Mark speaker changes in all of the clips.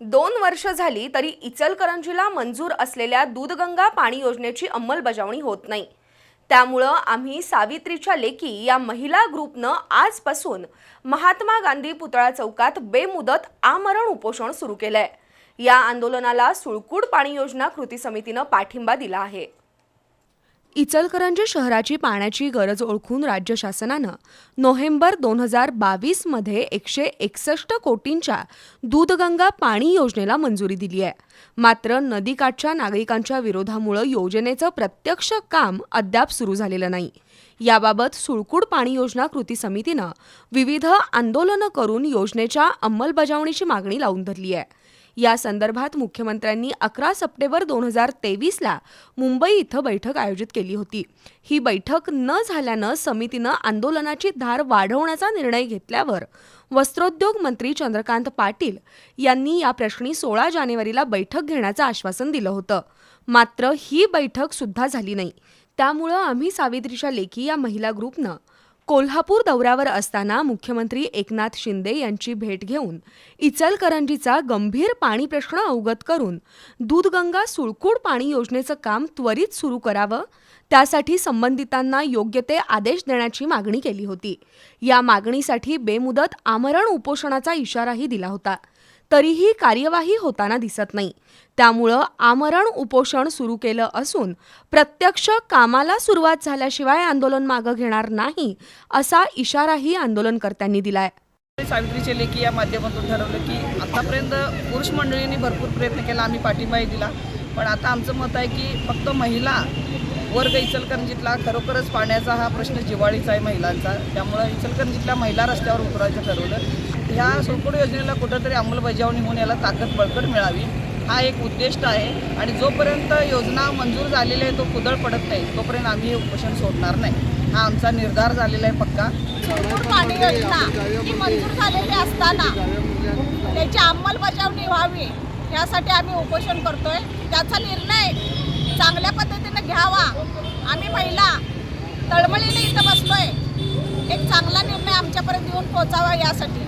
Speaker 1: दोन वर्ष झाली तरी इचलकरंजीला मंजूर असलेल्या दूधगंगा पाणी योजनेची अंमलबजावणी होत नाही. त्यामुळं आम्ही सावित्रीच्या लेकी या महिला ग्रुपनं आजपासून महात्मा गांधी पुतळा चौकात बेमुदत आमरण उपोषण सुरू केलंय. या आंदोलनाला सुळकूड पाणी योजना कृती समितीनं पाठिंबा दिला आहे. इचलकरंजी शहराची पाण्याची गरज ओळखून राज्य शासनानं नोव्हेंबर दोन हजार बावीसमध्ये एकशे एकसष्ट कोटींच्या दूधगंगा पाणी योजनेला मंजुरी दिली आहे. मात्र नदीकाठच्या नागरिकांच्या विरोधामुळं योजनेचं प्रत्यक्ष काम अद्याप सुरू झालेलं नाही. याबाबत सुळकूड पाणी योजना कृती समितीनं विविध आंदोलनं करून योजनेच्या अंमलबजावणीची मागणी लावून धरली आहे. या संदर्भात मुख्यमंत्र्यांनी अकरा सप्टेंबर दोन हजार तेवीसला मुंबई इथं बैठक आयोजित केली होती. ही बैठक न झाल्यानं समितीनं आंदोलनाची धार वाढवण्याचा निर्णय घेतल्यावर वस्त्रोद्योग मंत्री चंद्रकांत पाटील यांनी या प्रश्नी सोळा जानेवारीला बैठक घेण्याचं आश्वासन दिलं होतं. मात्र ही बैठक सुद्धा झाली नाही. त्यामुळं आम्ही सावित्रीच्या लेखी या महिला ग्रुपनं कोल्हापूर दौऱ्यावर असताना मुख्यमंत्री एकनाथ शिंदे यांची भेट घेऊन इचलकरंजीचा गंभीर पाणी प्रश्न अवगत करून दूधगंगा सुळकूड पाणी योजनेचं काम त्वरित सुरू करावं त्यासाठी संबंधितांना योग्य ते आदेश देण्याची मागणी केली होती. या मागणीसाठी बेमुदत आमरण उपोषणाचा इशाराही दिला होता. तरीही कार्यवाही होताना दिसत नाही. त्यामुळं आमरण उपोषण सुरू केलं असून प्रत्यक्ष कामाला सुरुवात झाल्याशिवाय आंदोलन मागं घेणार नाही असा इशाराही आंदोलनकर्त्यांनी दिलाय.
Speaker 2: सावित्रीचे लेखी या माध्यमातून ठरवलं की आतापर्यंत पुरुष मंडळींनी भरपूर प्रयत्न केला आम्ही पाठिंबाही दिला. पण आता आमचं मत आहे की फक्त महिला वर्ग इचलकरंजीतला खरोखरच पाण्याचा हा प्रश्न जिवाळीचा आहे महिलांचा. त्यामुळं इचलकरंजीतल्या महिला रस्त्यावर उतरायचं ठरवलं. ह्या सोडकोड योजनेला कुठंतरी अंमलबजावणी होऊन याला ताकद बळकट मिळावी हा एक उद्दिष्ट आहे. आणि जोपर्यंत योजना मंजूर झालेली आहे तो कुदळ पडत नाही तोपर्यंत आम्ही हे उपोषण सोडणार नाही. हा आमचा निर्धार झालेला आहे पक्का.
Speaker 3: पाणी योजना ही मंजूर झालेली असताना त्याची अंमलबजावणी व्हावी यासाठी आम्ही उपोषण करतोय. त्याचा निर्णय चांगल्या पद्धतीने घ्यावा. आम्ही महिला तळमळीने इथं बसलोय. एक चांगला निर्णय आमच्यापर्यंत येऊन पोहोचावा यासाठी.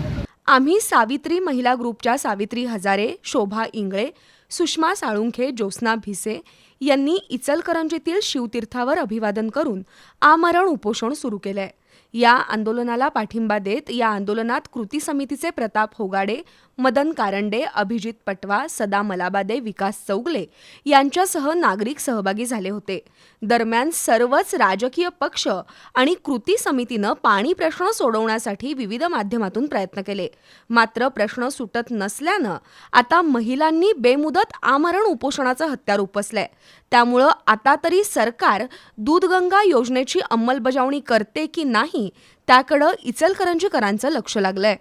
Speaker 1: आम्ही सावित्री महिला ग्रुपच्या सावित्री हजारे शोभा इंगळे सुषमा साळुंखे ज्योत्स्ना भिसे यांनी इचलकरंजीतील शिवतीर्थावर अभिवादन करून आमरण उपोषण सुरू केलंय. या आंदोलनाला पाठिंबा देत या आंदोलनात कृती समितीचे प्रताप होगाडे मदन कारंडे अभिजित पटवा सदा मलाबादे विकास चौगले यांच्यासह नागरिक सहभागी झाले होते. दरम्यान सर्वच राजकीय पक्ष आणि कृती समितीनं पाणी प्रश्न सोडवण्यासाठी विविध माध्यमातून प्रयत्न केले. मात्र प्रश्न सुटत नसल्यानं आता महिलांनी बेमुदत आमरण उपोषणाचं हत्यार उपसलंय. त्यामुळं आता तरी सरकार दूधगंगा योजनेची अंमलबजावणी करते की नाही. त्याकडं इचलकरंजीकरांचं लक्ष लागलंय.